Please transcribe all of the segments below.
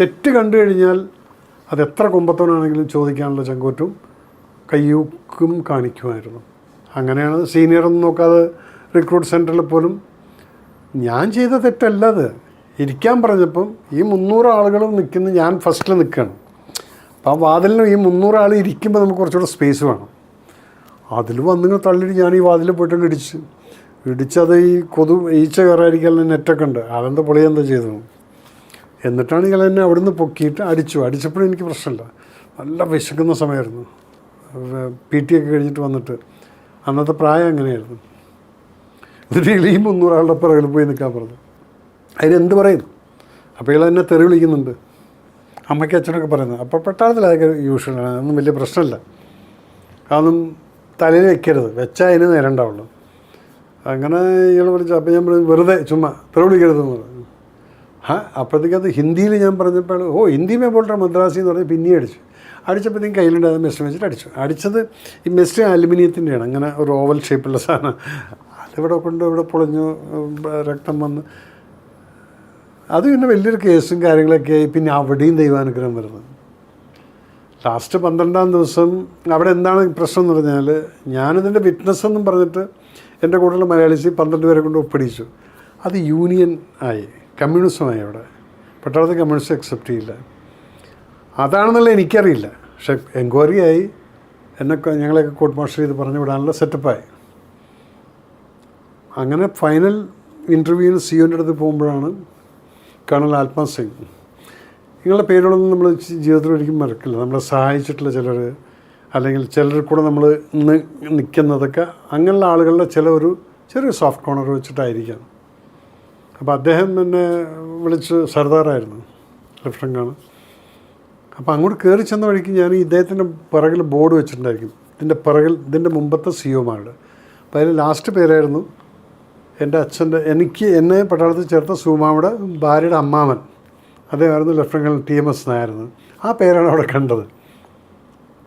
തെറ്റ് കണ്ടു കഴിഞ്ഞാൽ അത് എത്ര കുമ്പത്തോനാണെങ്കിലും ചോദിക്കാനുള്ള ചങ്കൂറ്റും കയ്യൂക്കും കാണിക്കുമായിരുന്നു. അങ്ങനെയാണ് സീനിയറൊന്നും നോക്കാതെ റിക്രൂട്ട് സെന്ററിൽ പോലും ഞാൻ ചെയ്ത തെറ്റല്ല അത്. ഇരിക്കാൻ പറഞ്ഞപ്പം ഈ മുന്നൂറ് ആളുകൾ നിൽക്കുന്ന ഞാൻ ഫസ്റ്റിൽ നിൽക്കുകയാണ്. അപ്പോൾ ആ വാതിലിന് ഈ മുന്നൂറ് ആൾ ഇരിക്കുമ്പോൾ നമുക്ക് കുറച്ചുകൂടെ സ്പേസ് വേണം. അതിൽ വന്നിങ്ങനെ തള്ളിയിട്ട് ഞാൻ ഈ വാതിൽ പോയിട്ട് ഇടിച്ച്. ഇടിച്ചത് ഈ കൊതു ഈച്ച കയറായിരിക്കാൻ നെറ്റൊക്കെ ഉണ്ട്. അതെന്താ പൊളിയെന്താ ചെയ്തു എന്നിട്ടാണ് എന്നെ അവിടുന്ന് പൊക്കിയിട്ട് അടിച്ചു. അടിച്ചപ്പോഴും എനിക്ക് പ്രശ്നമില്ല. നല്ല വിശക്കുന്ന സമയമായിരുന്നു. പി ടി ഒക്കെ കഴിഞ്ഞിട്ട് വന്നിട്ട്. അന്നത്തെ പ്രായം അങ്ങനെയായിരുന്നു എന്നിട്ട് ഈ മുന്നൂറാളുടെ പിറകിൽ പോയി നിൽക്കാൻ പറഞ്ഞു. അതിനെന്ത് പറയും? അപ്പോൾ ഇയാൾ എന്നെ തെറി വിളിക്കുന്നുണ്ട്. അമ്മയ്ക്ക് അച്ഛനൊക്കെ പറയുന്നത്. അപ്പോൾ പെട്ടാളത്തിൽ അതൊക്കെ യൂഷ്വലാണ് അതൊന്നും വലിയ പ്രശ്നമില്ല. അതൊന്നും തലയിൽ വെക്കരുത്. വെച്ചാൽ അതിന് നേരണ്ടാവുള്ളൂ അങ്ങനെ ഇയാൾ വിളിച്ചു. അപ്പോൾ ഞാൻ പറഞ്ഞു വെറുതെ ചുമ്മാ തെറി വിളിക്കരുതെന്ന് പറഞ്ഞു. അപ്പോഴത്തേക്ക് അത് ഹിന്ദിയിൽ ഞാൻ പറഞ്ഞപ്പോൾ ഓ ഹിന്ദി മേ ബോൾട്ട മദ്രാസി എന്ന് പറഞ്ഞ് പിന്നെയും അടിച്ചു. അടിച്ചപ്പോഴത്തേക്കും കയ്യിലുണ്ടായത് മെസ്റ്റ് വെച്ചിട്ട് അടിച്ചു. അടിച്ചത് ഈ മെസ്റ്റ് അലുമിനിയത്തിന്റെയാണ്. അങ്ങനെ ഒരു ഓവൽ ഷേപ്പുള്ള സാധനം. അതിവിടെ കൊണ്ട് ഇവിടെ പൊളിഞ്ഞു രക്തം വന്ന്. അത് പിന്നെ വലിയൊരു കേസും കാര്യങ്ങളൊക്കെ ആയി. പിന്നെ അവിടെയും ദൈവാനുഗ്രഹം വരുന്നത് ലാസ്റ്റ് പന്ത്രണ്ടാം ദിവസം അവിടെ എന്താണ് പ്രശ്നം എന്ന് പറഞ്ഞാൽ ഞാനിതിന്റെ വിറ്റ്നസ് എന്നും പറഞ്ഞിട്ട് എന്റെ കൂടെയുള്ള മലയാളീസ് പന്ത്രണ്ട് പേരെ കൊണ്ട് ഒപ്പിടിച്ചു. അത് യൂണിയൻ ആയി. കമ്മ്യൂണിസമായി അവിടെ. പട്ടാളത്തിൽ കമ്മ്യൂണിസ്റ്റ് അക്സെപ്റ്റ് ചെയ്യില്ല. അതാണെന്നുള്ള എനിക്കറിയില്ല. പക്ഷെ എൻക്വയറി ആയി. എന്നെ ക- ഞങ്ങളെയൊക്കെ കോർട്ട് മാർഷൽ ചെയ്ത് പറഞ്ഞു വിടാനുള്ള സെറ്റപ്പായി അങ്ങനെ ഫൈനൽ ഇന്റർവ്യൂവിന് സിയോന്റെ അടുത്ത് പോകുമ്പോഴാണ് കേണൽ ആത്മാ സിംഗ്. നിങ്ങളുടെ പേരുകളൊന്നും നമ്മൾ ജീവിതത്തിൽ ഒരിക്കലും മറക്കില്ല. നമ്മളെ സഹായിച്ചിട്ടുള്ള ചിലർ അല്ലെങ്കിൽ ചിലർ കൂടെ നമ്മൾ നിൽക്കുന്നതൊക്കെ അങ്ങനെയുള്ള ആളുകളുടെ ചില ഒരു ചെറിയ സോഫ്റ്റ് കോർണർ വെച്ചിട്ടായിരിക്കാം. അപ്പോൾ അദ്ദേഹം എന്നെ വിളിച്ച് സർദാറായിരുന്നു ലഫ്റ്റനന്റാണ് അപ്പോൾ അങ്ങോട്ട് കയറി ചെന്ന വഴിക്ക് ഞാൻ ഇദ്ദേഹത്തിന്റെ പിറകിൽ ബോർഡ് വെച്ചിട്ടുണ്ടായിരിക്കും. ഇതിന്റെ പിറകിൽ ഇതിന്റെ മുമ്പത്തെ സി ഒമാരുടെ അപ്പോൾ അതിൽ ലാസ്റ്റ് പേരായിരുന്നു എന്റെ അച്ഛന്റെ എനിക്ക് എന്നെ പട്ടാളത്തിൽ ചേർത്ത സുമാമയുടെ ഭാര്യയുടെ അമ്മാവൻ അദ്ദേഹമായിരുന്നു ലഫ്റ്റനന്റ് ടി എം എസ് നായർന്ന് ആ പേരാണ് അവിടെ കണ്ടത്.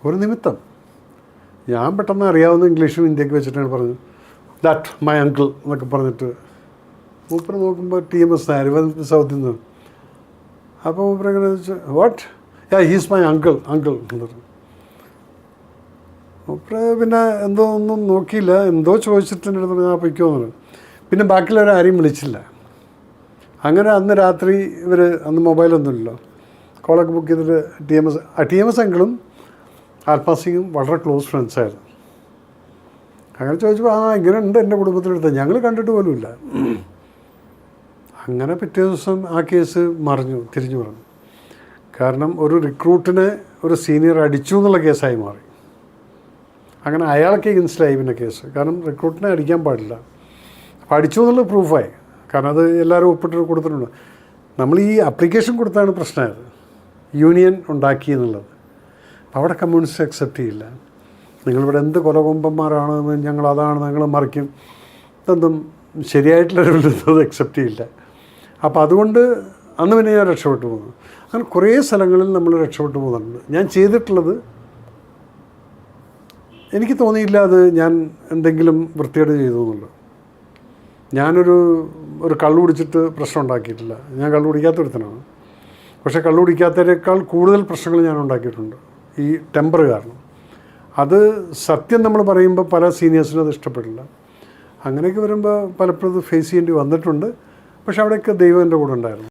ഒരു നിമിത്തം. ഞാൻ പെട്ടെന്ന് അറിയാവുന്ന ഇംഗ്ലീഷും ഇന്ത്യയ്ക്ക് വെച്ചിട്ടാണ് പറഞ്ഞത്. ദാറ്റ് മൈ അങ്കിൾ എന്നൊക്കെ പറഞ്ഞിട്ട് മൂപ്പർ നോക്കുമ്പോൾ ടി എം എസ് നായർ സൗത്തിൽ നിന്ന്. അപ്പോൾ മൂപ്പർ എങ്ങനെ വെച്ച് what yeah he's my uncle uncle എന്ന് പറഞ്ഞു. മൂപ്പർ പിന്നെ എന്തോ ഒന്നും നോക്കിയില്ല. എന്തോ ചോദിച്ചിട്ടുണ്ട് പറഞ്ഞു ഞാൻ പൊയ്ക്കോ എന്ന് പറഞ്ഞു. പിന്നെ ബാക്കിയുള്ളവരെ ആരെയും വിളിച്ചില്ല. അങ്ങനെ അന്ന് രാത്രി ഇവർ അന്ന് മൊബൈലൊന്നുമില്ലല്ലോ കോളൊക്കെ ബുക്ക് ചെയ്തിട്ട് T M S T M S alpha സിംഗും വളരെ ക്ലോസ് ഫ്രണ്ട്സായിരുന്നു അങ്ങനെ ചോദിച്ചപ്പോൾ ആ ഇങ്ങനെ ഉണ്ട് എന്റെ കുടുംബത്തിലെടുത്ത് ഞങ്ങൾ കണ്ടിട്ട് പോലുമില്ല. അങ്ങനെ പിറ്റേ ദിവസം ആ കേസ് മറിഞ്ഞു തിരിഞ്ഞു പറഞ്ഞു കാരണം ഒരു റിക്രൂട്ടിനെ ഒരു സീനിയർ അടിച്ചു എന്നുള്ള കേസായി മാറി. അങ്ങനെ അയാൾക്ക് ഇൻസ്റ്റായി പിന്നെ കേസ്. കാരണം റിക്രൂട്ടിനെ അടിക്കാൻ പാടില്ല. അപ്പോൾ അടിച്ചു എന്നുള്ള പ്രൂഫായി കാരണം അത് എല്ലാവരും ഒപ്പിട്ട് കൊടുത്തിട്ടുണ്ട്. നമ്മൾ ഈ അപ്ലിക്കേഷൻ കൊടുത്താണ് പ്രശ്നമായത്. യൂണിയൻ ഉണ്ടാക്കി എന്നുള്ളത്. അവിടെ കമ്മ്യൂണിസ്റ്റ് അക്സെപ്റ്റ് ചെയ്യില്ല. നിങ്ങളിവിടെ എന്ത് കൊലകൊമ്പന്മാരാണ് ഞങ്ങൾ അതാണ് ഞങ്ങൾ മറിക്കും. ഇതൊന്നും ശരിയായിട്ടുള്ള അക്സെപ്റ്റ് ചെയ്യില്ല. അപ്പോൾ അതുകൊണ്ട് അന്ന് പിന്നെ ഞാൻ രക്ഷപ്പെട്ടു പോകുന്നു അങ്ങനെ കുറേ സ്ഥലങ്ങളിൽ നമ്മൾ രക്ഷപ്പെട്ടു പോകുന്നുണ്ട്. ഞാൻ ചെയ്തിട്ടുള്ളത് എനിക്ക് തോന്നിയില്ല അത് ഞാൻ എന്തെങ്കിലും വൃത്തികേട് ചെയ്തു എന്നുള്ളത് ഞാനൊരു ഒരു കള്ളു കുടിച്ചിട്ട് പ്രശ്നം ഉണ്ടാക്കിയിട്ടില്ല. ഞാൻ കള്ളു കുടിക്കാത്തൊരുത്തനാണ് പക്ഷേ കള്ളു കുടിക്കാത്തതിനേക്കാൾ കൂടുതൽ പ്രശ്നങ്ങൾ ഞാൻ ഉണ്ടാക്കിയിട്ടുണ്ട്. ഈ ടെമ്പർ കാരണം. അത് സത്യം നമ്മൾ പറയുമ്പോൾ പല സീനിയേഴ്സിനും അത് ഇഷ്ടപ്പെടില്ല. അങ്ങനെയൊക്കെ വരുമ്പോൾ പലപ്പോഴും ഫേസ് ചെയ്യേണ്ടി വന്നിട്ടുണ്ട്. പക്ഷെ അവിടെയൊക്കെ ദൈവം എന്റെ കൂടെ ഉണ്ടായിരുന്നു.